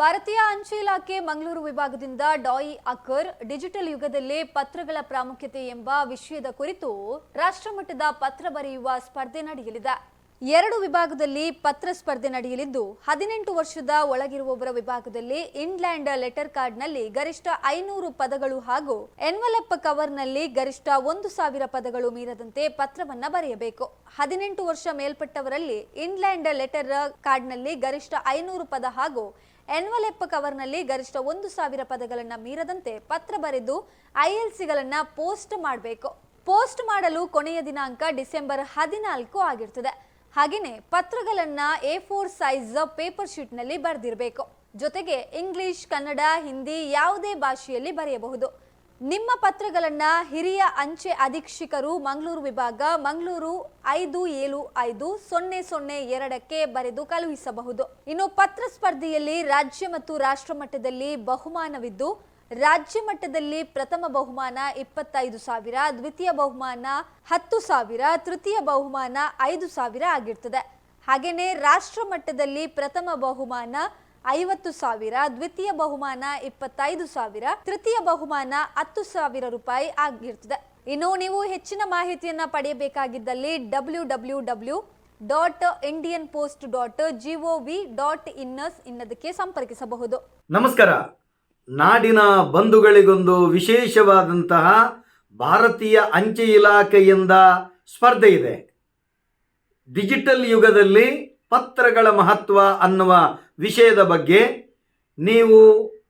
ಭಾರತೀಯ ಅಂಚೆ ಇಲಾಖೆ ಮಂಗಳೂರು ವಿಭಾಗದಿಂದ ಡಾಯಿ ಅಕರ್ ಡಿಜಿಟಲ್ ಯುಗದಲ್ಲಿ ಪತ್ರಗಳ ಪ್ರಾಮುಖ್ಯತೆ ಎಂಬ ವಿಷಯದ ಕುರಿತು ರಾಷ್ಟ್ರಮಟ್ಟದ ಪತ್ರ ಬರೆಯುವ ಸ್ಪರ್ಧೆ ನಡೆಯಲಿದೆ. ಎರಡು ವಿಭಾಗದಲ್ಲಿ ಪತ್ರ ಸ್ಪರ್ಧೆ ನಡೆಯಲಿದ್ದು, ಹದಿನೆಂಟು ವರ್ಷದ ಒಳಗಿರುವವರ ವಿಭಾಗದಲ್ಲಿ ಇನ್ಲ್ಯಾಂಡ್ ಲೆಟರ್ ಕಾರ್ಡ್ನಲ್ಲಿ ಗರಿಷ್ಠ ಐನೂರು ಪದಗಳು ಹಾಗೂ ಎನ್ವಲಪ್ ಕವರ್ನಲ್ಲಿ ಗರಿಷ್ಠ ಒಂದು ಸಾವಿರ ಪದಗಳು ಮೀರದಂತೆ ಪತ್ರವನ್ನ ಬರೆಯಬೇಕು. ಹದಿನೆಂಟು ವರ್ಷ ಮೇಲ್ಪಟ್ಟವರಲ್ಲಿ ಇನ್ಲ್ಯಾಂಡ್ ಲೆಟರ್ ಕಾರ್ಡ್ನಲ್ಲಿ ಗರಿಷ್ಠ ಐನೂರು ಪದ ಹಾಗೂ ಎನ್ವಲೆಪ್ ಕವರ್ನಲ್ಲಿ ಗರಿಷ್ಠ ಒಂದು ಸಾವಿರ ಪದಗಳನ್ನ ಮೀರದಂತೆ ಪತ್ರ ಬರೆದು ಐಎಲ್ಸಿಗಳನ್ನ ಪೋಸ್ಟ್ ಮಾಡಬೇಕು. ಪೋಸ್ಟ್ ಮಾಡಲು ಕೊನೆಯ ದಿನಾಂಕ ಡಿಸೆಂಬರ್ ಹದಿನಾಲ್ಕು ಆಗಿರ್ತದೆ. ಹಾಗೆಯೇ ಪತ್ರಗಳನ್ನ ಎ ಫೋರ್ ಸೈಜ್ ಪೇಪರ್ ಶೀಟ್ನಲ್ಲಿ ಬರೆದಿರಬೇಕು. ಜೊತೆಗೆ ಇಂಗ್ಲಿಷ್, ಕನ್ನಡ, ಹಿಂದಿ ಯಾವುದೇ ಭಾಷೆಯಲ್ಲಿ ಬರೆಯಬಹುದು. ನಿಮ್ಮ ಪತ್ರಗಳನ್ನ ಹಿರಿಯ ಅಂಚೆ ಅಧೀಕ್ಷಕರು ಮಂಗಳೂರು ವಿಭಾಗ ಮಂಗಳೂರು ಐದು ಏಳು ಐದು ಸೊನ್ನೆ ಸೊನ್ನೆ ಎರಡಕ್ಕೆ ಬರೆದು ಕಳುಹಿಸಬಹುದು. ಇನ್ನು ಪತ್ರ ಸ್ಪರ್ಧೆಯಲ್ಲಿ ರಾಜ್ಯ ಮತ್ತು ರಾಷ್ಟ್ರ ಮಟ್ಟದಲ್ಲಿ ಬಹುಮಾನವಿದ್ದು, ರಾಜ್ಯ ಮಟ್ಟದಲ್ಲಿ ಪ್ರಥಮ ಬಹುಮಾನ ಇಪ್ಪತ್ತೈದು ಸಾವಿರ, ದ್ವಿತೀಯ ಬಹುಮಾನ ಹತ್ತು ಸಾವಿರ, ತೃತೀಯ ಬಹುಮಾನ ಐದು ಸಾವಿರ ಆಗಿರ್ತದೆ. ಹಾಗೆಯೇ ರಾಷ್ಟ್ರ ಮಟ್ಟದಲ್ಲಿ ಪ್ರಥಮ ಬಹುಮಾನ ಐವತ್ತು ಸಾವಿರ, ದ್ವಿತೀಯ ಬಹುಮಾನ ಇಪ್ಪತ್ತೈದು ಸಾವಿರ, ತೃತೀಯ ಬಹುಮಾನ ಹತ್ತು ಸಾವಿರ ರೂಪಾಯಿ ಆಗಿರ್ತದೆ. ಇನ್ನು ನೀವು ಹೆಚ್ಚಿನ ಮಾಹಿತಿಯನ್ನ ಪಡೆಯಬೇಕಾಗಿದ್ದಲ್ಲಿ W W W dot Indian post dot G O V dot inners ಇನ್ನದಕ್ಕೆ ಸಂಪರ್ಕಿಸಬಹುದು. ನಮಸ್ಕಾರ. ನಾಡಿನ ಬಂಧುಗಳಿಗೊಂದು ವಿಶೇಷವಾದಂತಹ ಭಾರತೀಯ ಅಂಚೆ ಇಲಾಖೆಯಿಂದ ಸ್ಪರ್ಧೆ ಇದೆ. ಡಿಜಿಟಲ್ ಯುಗದಲ್ಲಿ ಪತ್ರಗಳ ಮಹತ್ವ ಅನ್ನುವ ವಿಷಯದ ಬಗ್ಗೆ ನೀವು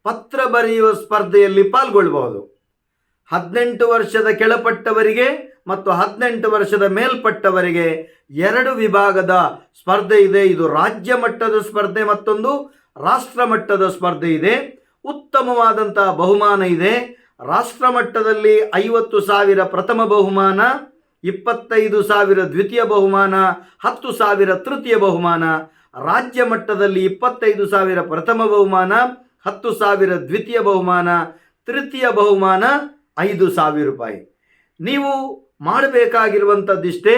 ಪತ್ರ ಬರೆಯುವ ಸ್ಪರ್ಧೆಯಲ್ಲಿ ಪಾಲ್ಗೊಳ್ಳಬಹುದು ಹದಿನೆಂಟು ವರ್ಷದ ಕೆಳಪಟ್ಟವರಿಗೆ ಮತ್ತು ಹದಿನೆಂಟು ವರ್ಷದ ಮೇಲ್ಪಟ್ಟವರಿಗೆ ಎರಡು ವಿಭಾಗದ ಸ್ಪರ್ಧೆ ಇದೆ. ಇದು ರಾಜ್ಯ ಮಟ್ಟದ ಸ್ಪರ್ಧೆ, ಮತ್ತೊಂದು ರಾಷ್ಟ್ರ ಮಟ್ಟದ ಸ್ಪರ್ಧೆ ಇದೆ. ಉತ್ತಮವಾದಂತಹ ಬಹುಮಾನ ಇದೆ. ರಾಷ್ಟ್ರ ಮಟ್ಟದಲ್ಲಿ ಐವತ್ತು ಸಾವಿರ ಪ್ರಥಮ ಬಹುಮಾನ ಇಪ್ಪತ್ತೈದು ಸಾವಿರ ದ್ವಿತೀಯ ಬಹುಮಾನ, ಹತ್ತು ಸಾವಿರ ತೃತೀಯ ಬಹುಮಾನ, ರಾಜ್ಯ ಮಟ್ಟದಲ್ಲಿ ಇಪ್ಪತ್ತೈದು ಸಾವಿರ ಪ್ರಥಮ ಬಹುಮಾನ, ಹತ್ತು ಸಾವಿರ ದ್ವಿತೀಯ ಬಹುಮಾನ, ತೃತೀಯ ಬಹುಮಾನ, ಐದು ಸಾವಿರ ರೂಪಾಯಿ. ನೀವು ಮಾಡಬೇಕಾಗಿರುವಂಥದ್ದಿಷ್ಟೇ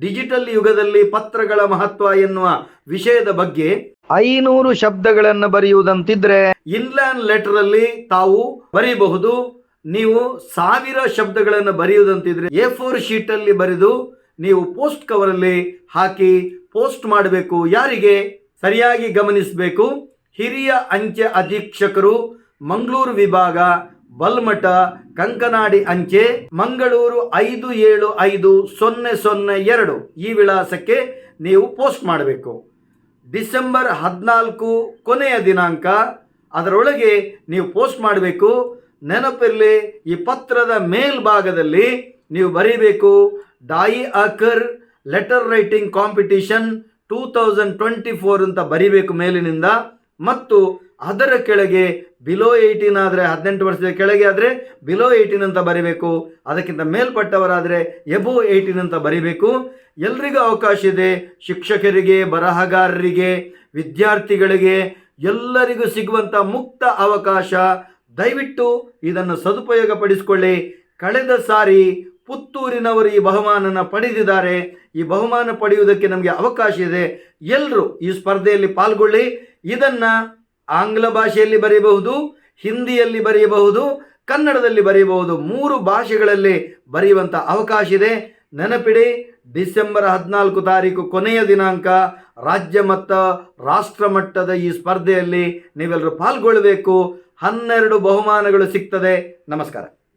ಡಿಜಿಟಲ್ ಯುಗದಲ್ಲಿ ಪತ್ರಗಳ ಮಹತ್ವ ಎನ್ನುವ ವಿಷಯದ ಬಗ್ಗೆ ಐನೂರು ಶಬ್ದಗಳನ್ನು ಬರೆಯುವುದಂತಿದ್ರೆ ಇನ್ಲ್ಯಾಂಡ್ ಲೆಟರ್ ಅಲ್ಲಿ ತಾವು ಬರೆಯಬಹುದು ನೀವು ಸಾವಿರ ಶಬ್ದಗಳನ್ನು ಬರೆಯುವುದಂತಿದ್ರೆ ಎ ಫೋರ್ ಶೀಟ್ ಅಲ್ಲಿ ಬರೆದು ನೀವು ಪೋಸ್ಟ್ ಕವರ್ ಅಲ್ಲಿ ಹಾಕಿ ಪೋಸ್ಟ್ ಮಾಡಬೇಕು. ಯಾರಿಗೆ? ಸರಿಯಾಗಿ ಗಮನಿಸಬೇಕು. ಹಿರಿಯ ಅಂಚೆ ಅಧೀಕ್ಷಕರು, ಮಂಗಳೂರು ವಿಭಾಗ, ಬಲ್ಮಠ, ಕಂಕನಾಡಿ ಅಂಚೆ, ಮಂಗಳೂರು ಐದು ಏಳು ಐದು ಸೊನ್ನೆ ಸೊನ್ನೆ ಎರಡು ಈ ವಿಳಾಸಕ್ಕೆ ನೀವು ಪೋಸ್ಟ್ ಮಾಡಬೇಕು. ಡಿಸೆಂಬರ್ ಹದಿನಾಲ್ಕು ಕೊನೆಯ ದಿನಾಂಕ. ಅದರೊಳಗೆ ನೀವು ಪೋಸ್ಟ್ ಮಾಡಬೇಕು. ನೆನಪಿರಲಿ, ಈ ಪತ್ರದ ಮೇಲ್ಭಾಗದಲ್ಲಿ ನೀವು ಬರೀಬೇಕು, Dhai Akhar letter writing competition two thousand twenty four ಅಂತ ಬರಿಬೇಕು ಮೇಲಿನಿಂದ, ಮತ್ತು ಅದರ ಕೆಳಗೆ ಬಿಲೋ ಏಯ್ಟೀನ್ ಆದರೆ ಹದಿನೆಂಟು ವರ್ಷದ ಕೆಳಗೆ ಆದರೆ ಬಿಲೋ ಏಯ್ಟೀನ್ ಅಂತ ಬರಿಬೇಕು, ಅದಕ್ಕಿಂತ ಮೇಲ್ಪಟ್ಟವರಾದರೆ ಎಬೋ ಏಯ್ಟೀನ್ ಅಂತ ಬರಿಬೇಕು. ಎಲ್ರಿಗೂ ಅವಕಾಶ ಇದೆ, ಶಿಕ್ಷಕರಿಗೆ, ಬರಹಗಾರರಿಗೆ, ವಿದ್ಯಾರ್ಥಿಗಳಿಗೆ, ಎಲ್ಲರಿಗೂ ಸಿಗುವಂಥ ಮುಕ್ತ ಅವಕಾಶ ದಯವಿಟ್ಟು ಇದನ್ನು ಸದುಪಯೋಗ ಪಡಿಸಿಕೊಳ್ಳಿ ಕಳೆದ ಸಾರಿ ಪುತ್ತೂರಿನವರು ಈ ಬಹುಮಾನನ ಪಡೆದಿದ್ದಾರೆ. ಈ ಬಹುಮಾನ ಪಡೆಯುವುದಕ್ಕೆ ನಮಗೆ ಅವಕಾಶ ಇದೆ. ಎಲ್ಲರೂ ಈ ಸ್ಪರ್ಧೆಯಲ್ಲಿ ಪಾಲ್ಗೊಳ್ಳಿ. ಇದನ್ನು ಆಂಗ್ಲ ಭಾಷೆಯಲ್ಲಿ ಬರೆಯಬಹುದು, ಹಿಂದಿಯಲ್ಲಿ ಬರೆಯಬಹುದು, ಕನ್ನಡದಲ್ಲಿ ಬರೆಯಬಹುದು. ಮೂರು ಭಾಷೆಗಳಲ್ಲಿ ಬರೆಯುವಂಥ ಅವಕಾಶ ಇದೆ. ನೆನಪಿಡಿ, ಡಿಸೆಂಬರ್ ಹದಿನಾಲ್ಕು ತಾರೀಕು ಕೊನೆಯ ದಿನಾಂಕ, ರಾಜ್ಯ ಮತ್ತು ರಾಷ್ಟ್ರ ಮಟ್ಟದ ಈ ಸ್ಪರ್ಧೆಯಲ್ಲಿ ನೀವೆಲ್ಲರೂ ಪಾಲ್ಗೊಳ್ಳಬೇಕು. ಹನ್ನೆರಡು ಬಹುಮಾನಗಳು ಸಿಗ್ತದೆ. ನಮಸ್ಕಾರ.